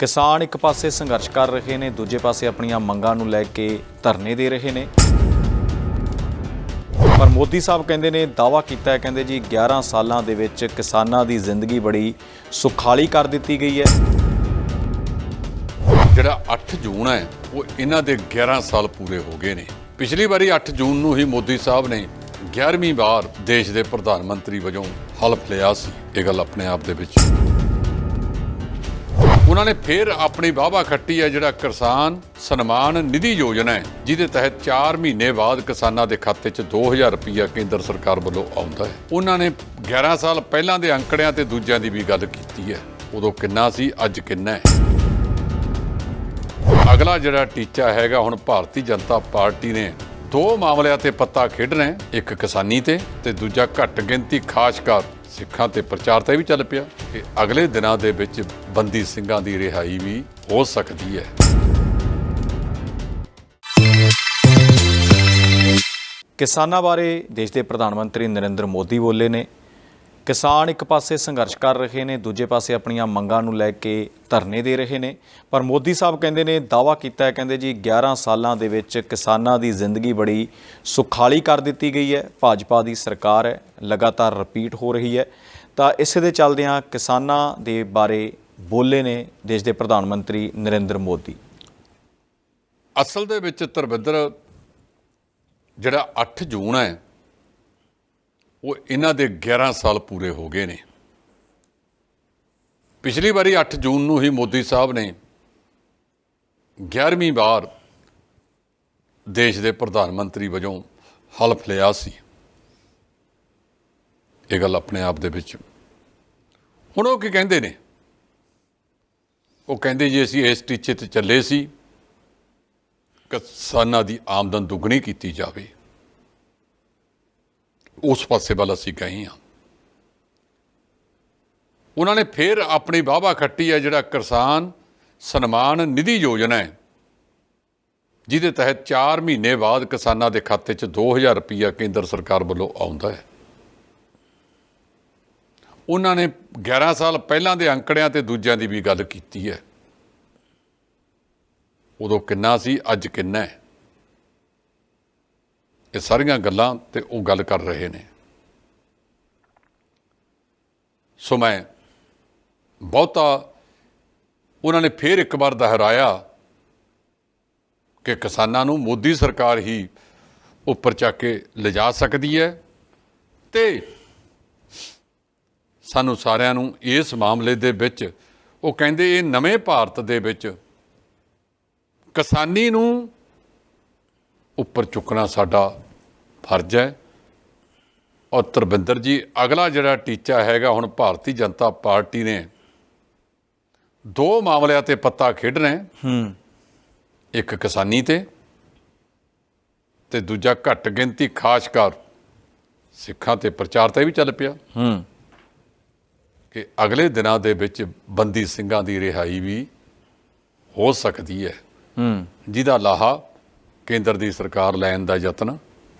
ਕਿਸਾਨ ਇੱਕ ਪਾਸੇ ਸੰਘਰਸ਼ ਕਰ ਰਹੇ ਨੇ, ਦੂਜੇ ਪਾਸੇ ਆਪਣੀਆਂ ਮੰਗਾਂ ਨੂੰ ਲੈ ਕੇ ਧਰਨੇ ਦੇ ਰਹੇ ਨੇ। ਪਰ ਮੋਦੀ ਸਾਹਿਬ ਕਹਿੰਦੇ ਨੇ ਦਾਵਾ ਕੀਤਾ ਹੈ, ਕਹਿੰਦੇ ਜੀ 11 ਸਾਲਾਂ ਦੇ ਵਿੱਚ ਕਿਸਾਨਾਂ ਦੀ ਜ਼ਿੰਦਗੀ ਬੜੀ ਸੁਖਾਲੀ ਕਰ ਦਿੱਤੀ ਗਈ ਹੈ। ਜਿਹੜਾ 8 ਜੂਨ ਹੈ, ਉਹ ਇਹਨਾਂ ਦੇ 11 ਸਾਲ ਪੂਰੇ ਹੋ ਗਏ ਨੇ। ਪਿਛਲੀ ਵਾਰੀ 8 ਜੂਨ ਨੂੰ ਹੀ ਮੋਦੀ ਸਾਹਿਬ ਨੇ 11ਵੀਂ ਵਾਰ ਦੇਸ਼ ਦੇ ਪ੍ਰਧਾਨ ਮੰਤਰੀ ਵਜੋਂ ਹਲਫ ਲਿਆ ਸੀ, ਇਹ ਗੱਲ ਆਪਣੇ ਆਪ ਦੇ ਵਿੱਚ। ਉਹਨਾਂ ਨੇ ਫਿਰ ਆਪਣੀ ਵਾਹਵਾ ਖੱਟੀ ਹੈ, ਜਿਹੜਾ ਕਿਸਾਨ ਸਨਮਾਨ ਨਿਧੀ ਯੋਜਨਾ ਹੈ, ਜਿਹਦੇ ਤਹਿਤ 4 ਮਹੀਨੇ ਬਾਅਦ ਕਿਸਾਨਾਂ ਦੇ ਖਾਤੇ 'ਚ 2000 ਰੁਪਈਆ ਕੇਂਦਰ ਸਰਕਾਰ ਵੱਲੋਂ ਆਉਂਦਾ ਹੈ। ਉਹਨਾਂ ਨੇ 11 ਸਾਲ ਪਹਿਲਾਂ ਦੇ ਅੰਕੜਿਆਂ ਤੇ ਦੂਜਿਆਂ ਦੀ ਵੀ ਗੱਲ ਕੀਤੀ ਹੈ। ਉਦੋਂ ਕਿੰਨਾ ਸੀ, ਅੱਜ ਕਿੰਨਾ ਹੈ? ਅਗਲਾ ਜਿਹੜਾ ਟੀਚਾ ਹੈਗਾ, ਹੁਣ ਭਾਰਤੀ ਜਨਤਾ ਪਾਰਟੀ ਨੇ ਦੋ ਮਾਮਲਿਆਂ ਤੇ ਪੱਤਾ ਖੇਡਣਾ ਇੱਕ ਕਿਸਾਨੀ ਤੇ ਤੇ ਦੂਜਾ ਘੱਟ ਗਿਣਤੀ ਖਾਸਕਰ ਸਿੱਖਾਂ ਤੇ ਪ੍ਰਚਾਰ ਤੇ ਵੀ ਚੱਲ ਪਿਆ ਕਿ ਅਗਲੇ ਦਿਨਾਂ ਦੇ ਵਿੱਚ ਬੰਦੀ ਸਿੰਘਾਂ ਦੀ ਰਿਹਾਈ ਵੀ ਹੋ ਸਕਦੀ ਹੈ। ਕਿਸਾਨਾਂ ਬਾਰੇ ਦੇਸ਼ ਦੇ ਪ੍ਰਧਾਨ ਮੰਤਰੀ ਨਰਿੰਦਰ ਮੋਦੀ ਬੋਲੇ ਨੇ। ਕਿਸਾਨ ਇੱਕ ਪਾਸੇ ਸੰਘਰਸ਼ ਕਰ ਰਹੇ ਨੇ, ਦੂਜੇ ਪਾਸੇ ਆਪਣੀਆਂ ਮੰਗਾਂ ਨੂੰ ਲੈ ਕੇ ਧਰਨੇ ਦੇ ਰਹੇ ਨੇ। ਪਰ ਮੋਦੀ ਸਾਹਿਬ ਕਹਿੰਦੇ ਨੇ ਦਾਵਾ ਕੀਤਾ ਹੈ, ਕਹਿੰਦੇ ਜੀ 11 ਸਾਲਾਂ ਦੇ ਵਿੱਚ ਕਿਸਾਨਾਂ ਦੀ ਜ਼ਿੰਦਗੀ ਬੜੀ ਸੁਖਾਲੀ ਕਰ ਦਿੱਤੀ ਗਈ ਹੈ, ਭਾਜਪਾ ਦੀ ਸਰਕਾਰ ਹੈ, ਲਗਾਤਾਰ ਰਿਪੀਟ ਹੋ ਰਹੀ ਹੈ। ਤਾਂ ਇਸੇ ਦੇ ਚੱਲਦਿਆਂ ਕਿਸਾਨਾਂ ਦੇ ਬਾਰੇ ਬੋਲੇ ਨੇ ਦੇਸ਼ ਦੇ ਪ੍ਰਧਾਨ ਮੰਤਰੀ ਨਰਿੰਦਰ ਮੋਦੀ। ਅਸਲ ਦੇ ਵਿੱਚ ਧਰਮਿੰਦਰ, ਜਿਹੜਾ 8 ਜੂਨ ਹੈ ਉਹ ਇਹਨਾਂ ਦੇ 11 ਸਾਲ ਪੂਰੇ ਹੋ ਗਏ ਨੇ। ਪਿਛਲੀ ਵਾਰੀ 8 ਜੂਨ ਨੂੰ ਹੀ ਮੋਦੀ ਸਾਹਿਬ ਨੇ 11ਵੀਂ ਵਾਰ ਦੇਸ਼ ਦੇ ਪ੍ਰਧਾਨ ਮੰਤਰੀ ਵਜੋਂ ਹਲਫ ਲਿਆ ਸੀ। ਇਹ ਗੱਲ ਆਪਣੇ ਆਪ ਦੇ ਵਿੱਚ। ਹੁਣ ਉਹ ਕੀ ਕਹਿੰਦੇ ਨੇ? ਉਹ ਕਹਿੰਦੇ ਜੀ, ਅਸੀਂ ਇਸ ਟੀਚੇ ਤੇ ਚੱਲੇ ਸੀ ਕਿਸਾਨਾਂ ਦੀ ਆਮਦਨ ਦੁੱਗਣੀ ਕੀਤੀ ਜਾਵੇ। ਉਸ ਪਾਸੇ ਵੱਲ ਅਸੀਂ ਗਏ ਹਾਂ। ਉਹਨਾਂ ਨੇ ਫਿਰ ਆਪਣੀ ਵਾਹਵਾ ਖੱਟੀ ਹੈ ਜਿਹੜਾ ਕਿਸਾਨ ਸਨਮਾਨ ਨਿਧੀ ਯੋਜਨਾ ਹੈ, ਜਿਹਦੇ ਤਹਿਤ 4 ਮਹੀਨੇ ਬਾਅਦ ਕਿਸਾਨਾਂ ਦੇ ਖਾਤੇ 'ਚ 2000 ਰੁਪਈਆ ਕੇਂਦਰ ਸਰਕਾਰ ਵੱਲੋਂ ਆਉਂਦਾ ਹੈ। ਉਹਨਾਂ ਨੇ 11 ਸਾਲ ਪਹਿਲਾਂ ਦੇ ਅੰਕੜਿਆਂ ਤੇ ਦੂਜਿਆਂ ਦੀ ਵੀ ਗੱਲ ਕੀਤੀ ਹੈ। ਉਦੋਂ ਕਿੰਨਾ ਸੀ, ਅੱਜ ਕਿੰਨਾ ਹੈ? ਇਹ ਸਾਰੀਆਂ ਗੱਲਾਂ ਤੇ ਉਹ ਗੱਲ ਕਰ ਰਹੇ ਨੇ। ਸੋ ਮੈਂ ਬਹੁਤਾ ਉਹਨਾਂ ਨੇ ਫੇਰ ਇੱਕ ਵਾਰ ਦੁਹਰਾਇਆ ਕਿ ਕਿਸਾਨਾਂ ਨੂੰ ਮੋਦੀ ਸਰਕਾਰ ਹੀ ਉੱਪਰ ਚੱਕ ਕੇ ਲਿਜਾ ਸਕਦੀ ਹੈ ਤੇ ਸਾਨੂੰ ਸਾਰਿਆਂ ਨੂੰ ਇਸ ਮਾਮਲੇ ਦੇ ਵਿੱਚ ਉਹ ਕਹਿੰਦੇ ਇਹ ਨਵੇਂ ਭਾਰਤ ਦੇ ਵਿੱਚ ਕਿਸਾਨੀ ਨੂੰ ਉੱਪਰ ਚੁੱਕਣਾ ਸਾਡਾ ਫਰਜ਼ ਹੈ। ਔਰ ਤਰਬਿੰਦਰ ਜੀ ਅਗਲਾ ਜਿਹੜਾ ਟੀਚਾ ਹੈਗਾ ਹੁਣ ਭਾਰਤੀ ਜਨਤਾ ਪਾਰਟੀ ਨੇ ਦੋ ਮਾਮਲਿਆਂ ਤੇ ਪੱਤਾ ਖੇਡਣਾ ਹੈ ਹੂੰ। ਇੱਕ ਕਿਸਾਨੀ ਤੇ ਤੇ ਦੂਜਾ ਘੱਟ ਗਿਣਤੀ ਖਾਸਕਰ ਸਿੱਖਾਂ ਤੇ ਪ੍ਰਚਾਰ ਤੇ ਵੀ ਚੱਲ ਪਿਆ। ਹੂੰ। ਕਿ ਅਗਲੇ ਦਿਨਾਂ ਦੇ ਵਿੱਚ ਬੰਦੀ ਸਿੰਘਾਂ ਦੀ ਰਿਹਾਈ ਵੀ ਹੋ ਸਕਦੀ ਹੈ। ਹੂੰ। ਜਿਹਦਾ ਲਾਹਾ ਕੇਂਦਰ ਦੀ ਸਰਕਾਰ ਲੈਣ ਦਾ ਯਤਨ